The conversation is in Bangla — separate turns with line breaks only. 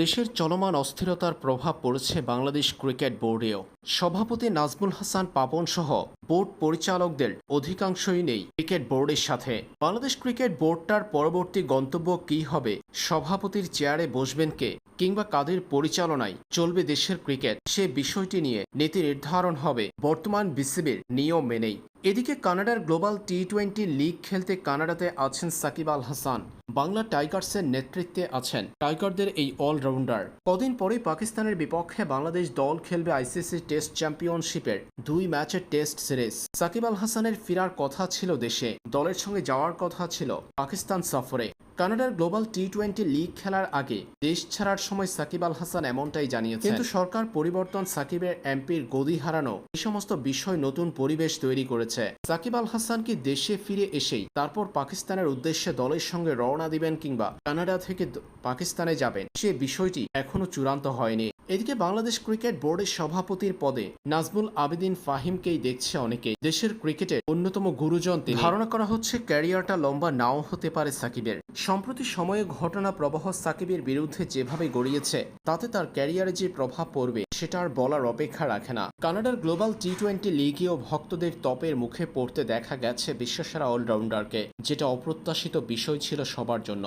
দেশের চলমান অস্থিরতার প্রভাব পড়েছে বাংলাদেশ ক্রিকেট বোর্ডেও। সভাপতি নাজমুল হাসান পাপন সহ বোর্ড পরিচালকদের অধিকাংশই নেই ক্রিকেট বোর্ডের সাথে। বাংলাদেশ ক্রিকেট বোর্ডটার পরবর্তী গন্তব্য কি হবে? সভাপতির চেয়ারে বসবেন কে? কিংবা কাদের পরিচালনায় চলবে দেশের ক্রিকেট? সে বিষয়টি নিয়ে নীতি নির্ধারণ হবে। বর্তমান বিসিবির নিয়ম মেনেই। এদিকে কানাডার গ্লোবাল টি টোয়েন্টি লিগ খেলতে কানাডাতে আছেন সাকিব আল হাসান। বাংলা টাইগার্সের নেতৃত্বে আছেন টাইগারদের এই অলরাউন্ডার। কদিন পরেই পাকিস্তানের বিপক্ষে বাংলাদেশ দল খেলবে আইসিসি টেস্ট চ্যাম্পিয়নশিপের দুই ম্যাচের টেস্ট সিরিজ। সাকিব আল হাসানের ফেরার কথা ছিল দেশে। দলের সঙ্গে যাওয়ার কথা ছিল পাকিস্তান সফরে। কানাডার গ্লোবাল টি টোয়েন্টি লিগ খেলার আগে দেশ ছাড়ার সময় সাকিব আল হাসান এমনটাই জানিয়েছেন। কিন্তু সরকার পরিবর্তন সাকিবের এমপির গদি হারানো এই সমস্ত বিষয় নতুন পরিবেশ তৈরি করেছে। সাকিব আল হাসান কি দেশে ফিরে এসেই তারপর পাকিস্তানের উদ্দেশ্যে দলের সঙ্গে রওনা দিবেন কিংবা কানাডা থেকে পাকিস্তানে যাবেন? সে বিষয়টি এখনও চূড়ান্ত হয়নি। এদিকে বাংলাদেশ ক্রিকেট বোর্ডের সভাপতির পদে নাজমুল আবেদিন ফাহিমকেই দেখছে অনেকেই। দেশের ক্রিকেটের অন্যতম গুরুজন তিনি। ধারণা করা হচ্ছে ক্যারিয়ারটা লম্বা নাও হতে পারে সাকিবের। সম্প্রতি সময়ে ঘটনা প্রবাহ সাকিবের বিরুদ্ধে যেভাবে গড়িয়েছে, তাতে তার ক্যারিয়ারে যে প্রভাব পড়বে, সেটা আর বলার অপেক্ষা রাখে না। কানাডার গ্লোবাল টি টোয়েন্টি লিগেও ভক্তদের তপের মুখে পড়তে দেখা গেছে বিশ্বসেরা অলরাউন্ডারকে, যেটা অপ্রত্যাশিত বিষয় ছিল সবার জন্য।